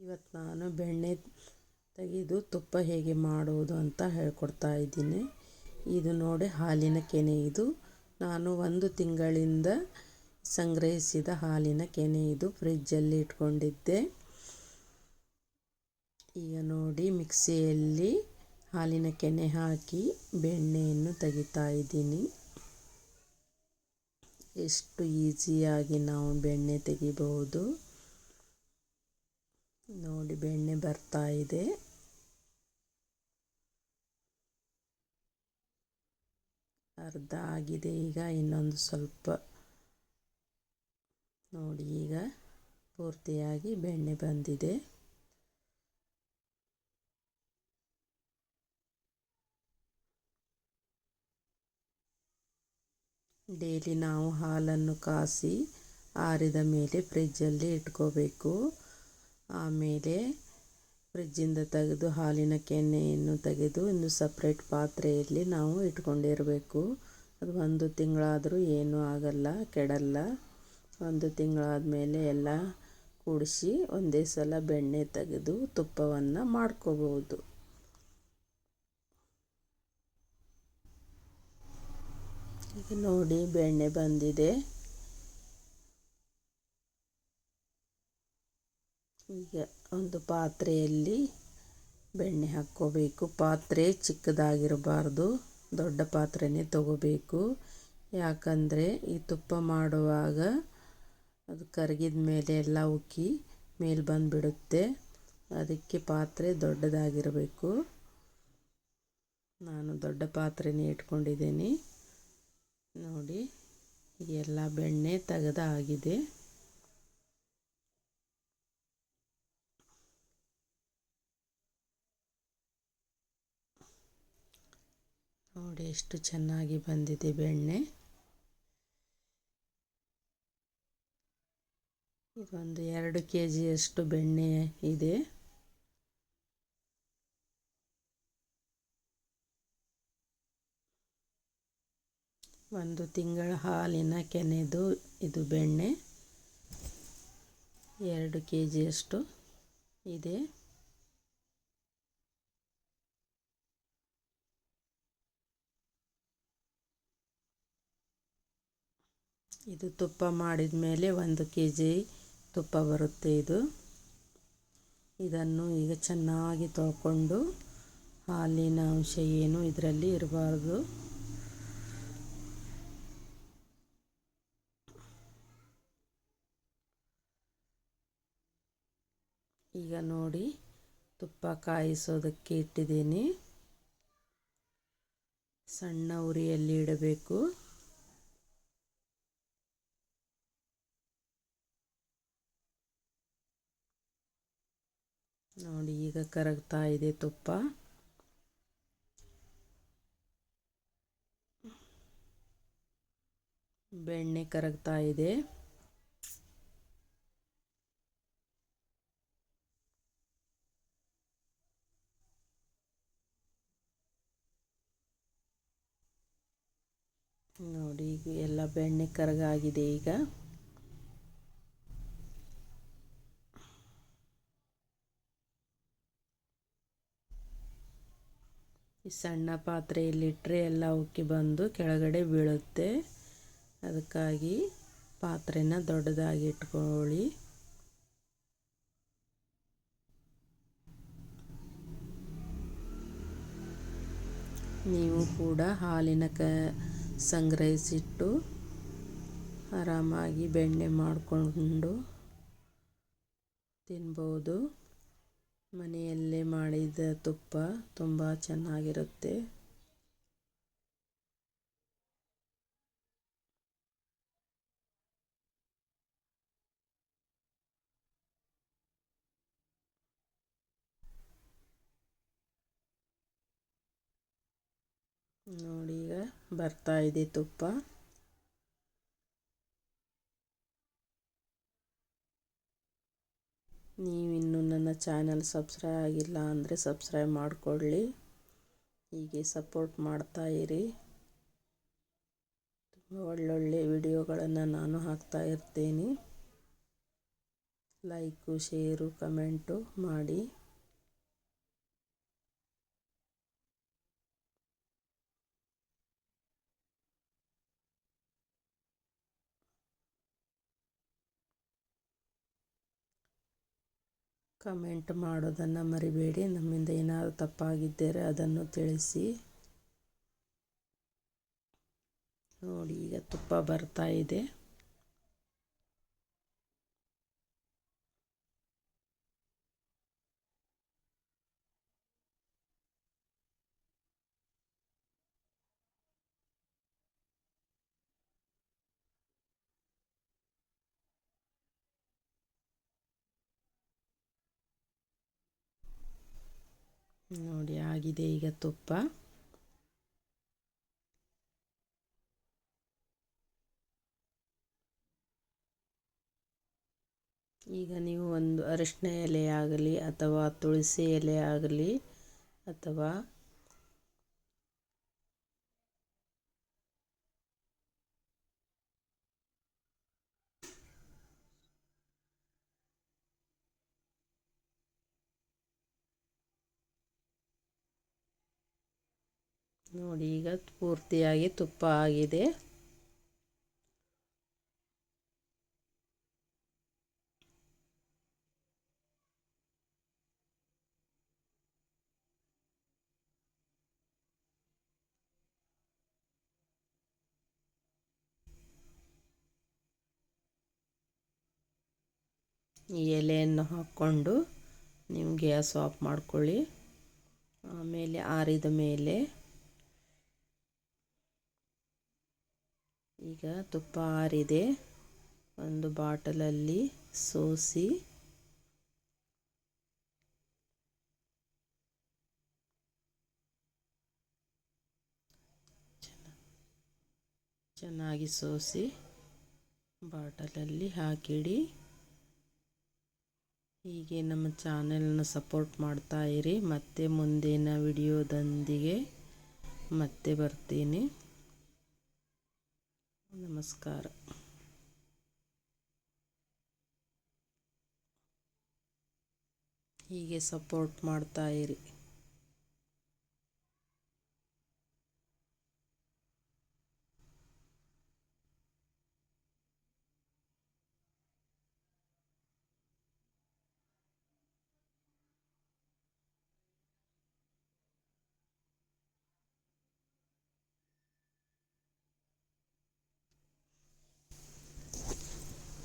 ಇವತ್ತು ನಾನು ಬೆಣ್ಣೆ ತೆಗೆದು ತುಪ್ಪ ಹೇಗೆ ಮಾಡುವುದು ಅಂತ ಹೇಳ್ಕೊಡ್ತಾ ಇದ್ದೀನಿ. ಇದು ನೋಡಿ ಹಾಲಿನ ಕೆನೆ ಇದು. ನಾನು ಒಂದು ತಿಂಗಳಿಂದ ಸಂಗ್ರಹಿಸಿದ ಹಾಲಿನ ಕೆನೆ ಇದು ಫ್ರಿಜ್ಜಲ್ಲಿ ಇಟ್ಕೊಂಡಿದ್ದೆ. ಈಗ ನೋಡಿ ಮಿಕ್ಸಿಯಲ್ಲಿ ಹಾಲಿನ ಕೆನೆ ಹಾಕಿ ಬೆಣ್ಣೆಯನ್ನು ತೆಗಿತಾ ಇದ್ದೀನಿ. ಎಷ್ಟು ಈಸಿಯಾಗಿ ನಾವು ಬೆಣ್ಣೆ ತೆಗಿಬಹುದು. ನೋಡಿ ಬೆಣ್ಣೆ ಬರ್ತಾ ಇದೆ. ಅರ್ಧ ಆಗಿದೆ ಈಗ, ಇನ್ನೊಂದು ಸ್ವಲ್ಪ. ನೋಡಿ ಈಗ ಪೂರ್ತಿಯಾಗಿ ಬೆಣ್ಣೆ ಬಂದಿದೆ. ಡೈಲಿ ನಾವು ಹಾಲನ್ನು ಕಾಸಿ ಆರಿದ ಮೇಲೆ ಫ್ರಿಜ್ಜಲ್ಲಿ ಇಟ್ಕೋಬೇಕು. ಆಮೇಲೆ ಫ್ರಿಜ್ಜಿಂದ ತೆಗೆದು ಹಾಲಿನ ಕೆನೆಯನ್ನು ತೆಗೆದು ಇನ್ನು ಸಪ್ರೇಟ್ ಪಾತ್ರೆಯಲ್ಲಿ ನಾವು ಇಟ್ಕೊಂಡಿರಬೇಕು. ಅದು ಒಂದು ತಿಂಗಳಾದರೂ ಏನೂ ಆಗಲ್ಲ, ಕೆಡಲ್ಲ. ಒಂದು ತಿಂಗಳಾದ ಮೇಲೆ ಎಲ್ಲ ಕೂಡಿಸಿ ಒಂದೇ ಸಲ ಬೆಣ್ಣೆ ತೆಗೆದು ತುಪ್ಪವನ್ನು ಮಾಡ್ಕೋಬಹುದು. ಈಗ ನೋಡಿ ಬೆಣ್ಣೆ ಬಂದಿದೆ. ಈಗ ಒಂದು ಪಾತ್ರೆಯಲ್ಲಿ ಬೆಣ್ಣೆ ಹಾಕ್ಕೋಬೇಕು. ಪಾತ್ರೆ ಚಿಕ್ಕದಾಗಿರಬಾರ್ದು, ದೊಡ್ಡ ಪಾತ್ರೆನೇ ತಗೋಬೇಕು. ಯಾಕಂದರೆ ಈ ತುಪ್ಪ ಮಾಡುವಾಗ ಅದು ಕರಗಿದ ಮೇಲೆ ಎಲ್ಲ ಉಕ್ಕಿ ಮೇಲೆ ಬಂದುಬಿಡುತ್ತೆ. ಅದಕ್ಕೆ ಪಾತ್ರೆ ದೊಡ್ಡದಾಗಿರಬೇಕು. ನಾನು ದೊಡ್ಡ ಪಾತ್ರೆನೇ ಇಟ್ಕೊಂಡಿದ್ದೀನಿ. ನೋಡಿ ಎಲ್ಲ ಬೆಣ್ಣೆ ತೆಗೆದಾಗಿದೆ. ನೋಡಿ ಎಷ್ಟು ಚೆನ್ನಾಗಿ ಬಂದಿದೆ ಬೆಣ್ಣೆ. ಇದೊಂದು ಎರಡು ಕೆ ಜಿಯಷ್ಟು ಬೆಣ್ಣೆ ಇದೆ. ಒಂದು ತಿಂಗಳ ಹಾಲಿನ ಕೆನೆದು ಇದು ಬೆಣ್ಣೆ. ಎರಡು ಕೆ ಜಿಯಷ್ಟು ಇದೆ. ಇದು ತುಪ್ಪ ಮಾಡಿದ ಮೇಲೆ ಒಂದು ಕೆ ಜಿ ತುಪ್ಪ ಬರುತ್ತೆ ಇದು. ಇದನ್ನು ಈಗ ಚೆನ್ನಾಗಿ ತೊಳ್ಕೊಂಡು ಹಾಲಿನ ಅಂಶ ಏನು ಇದರಲ್ಲಿ ಇರಬಾರ್ದು. ಈಗ ನೋಡಿ ತುಪ್ಪ ಕಾಯಿಸೋದಕ್ಕೆ ಇಟ್ಟಿದ್ದೀನಿ. ಸಣ್ಣ ಉರಿಯಲ್ಲಿ ಇಡಬೇಕು. ನೋಡಿ ಈಗ ಕರಗ್ತಾ ಇದೆ ತುಪ್ಪ. ಬೆಣ್ಣೆ ಕರಗ್ತಾ ಇದೆ. ನೋಡಿ ಈಗ ಎಲ್ಲ ಬೆಣ್ಣೆ ಕರಗಾಗಿದೆ ಈಗ. ಈ ಸಣ್ಣ ಪಾತ್ರೆಯಲ್ಲಿಟ್ಟರೆ ಎಲ್ಲ ಉಕ್ಕಿ ಬಂದು ಕೆಳಗಡೆ ಬೀಳುತ್ತೆ. ಅದಕ್ಕಾಗಿ ಪಾತ್ರೆನ ದೊಡ್ಡದಾಗಿ ಇಟ್ಕೊಳ್ಳಿ. ನೀವು ಕೂಡ ಹಾಲಿನ ಕ ಸಂಗ್ರಹಿಸಿಟ್ಟು ಆರಾಮಾಗಿ ಬೆಣ್ಣೆ ಮಾಡಿಕೊಂಡು ತಿನ್ಬೋದು. ಮನೆಯಲ್ಲೇ ಮಾಡಿದ ತುಪ್ಪ ತುಂಬ ಚೆನ್ನಾಗಿರುತ್ತೆ. ನೋಡಿ ಈಗ ಬರ್ತಾ ಇದೆ ತುಪ್ಪ. ನೀವಿನ್ನೂ ನನ್ನ ಚಾನಲ್ ಸಬ್ಸ್ಕ್ರೈಬ್ ಆಗಿಲ್ಲ ಅಂದರೆ ಸಬ್ಸ್ಕ್ರೈಬ್ ಮಾಡಿಕೊಳ್ಳಿ. ಹೀಗೆ ಸಪೋರ್ಟ್ ಮಾಡ್ತಾ ಇರಿ. ತುಂಬ ಒಳ್ಳೊಳ್ಳೆ ವಿಡಿಯೋಗಳನ್ನು ನಾನು ಹಾಕ್ತಾ ಇರ್ತೀನಿ. ಲೈಕು, ಶೇರು, ಕಮೆಂಟು ಮಾಡಿ. ಕಮೆಂಟ್ ಮಾಡೋದನ್ನು ಮರಿಬೇಡಿ. ನಮ್ಮಿಂದ ಏನಾದರೂ ತಪ್ಪಾಗಿದ್ದರೆ ಅದನ್ನು ತಿಳಿಸಿ. ನೋಡಿ ಈಗ ತುಪ್ಪ ಬರ್ತಾ ಇದೆ. ನೋಡಿ, ಆಗಿದೆ ಈಗ ತುಪ್ಪ. ಈಗ ನೀವು ಒಂದು ಅರಿಶಿನ ಎಲೆ ಆಗಲಿ ಅಥವಾ ತುಳಸಿ ಎಲೆ ಆಗಲಿ ಅಥವಾ ನೋಡಿ, ಈಗ ಪೂರ್ತಿಯಾಗಿ ತುಪ್ಪ ಆಗಿದೆ. ಈ ಎಲೆಯನ್ನು ಹಾಕ್ಕೊಂಡು ನೀವು ಗ್ಯಾಸ್ ಆಫ್ ಮಾಡ್ಕೊಳ್ಳಿ. ಆಮೇಲೆ ಆರಿದ ಮೇಲೆ ಈಗ ತುಪ್ಪ ಆರಿದೆ. ಒಂದು ಬಾಟಲಲ್ಲಿ ಸೋಸಿ. ಚೆನ್ನಾಗಿ ಸೋಸಿ ಬಾಟಲಲ್ಲಿ ಹಾಕಿಡಿ. ಹೀಗೆ ನಮ್ಮ ಚಾನೆಲ್ನ ಸಪೋರ್ಟ್ ಮಾಡ್ತಾ ಮತ್ತೆ ಮುಂದಿನ ವಿಡಿಯೋದೊಂದಿಗೆ ಮತ್ತೆ ಬರ್ತೀನಿ. ನಮಸ್ಕಾರ. ಹೀಗೆ ಸಪೋರ್ಟ್ ಮಾಡ್ತಾ ಇರಿ.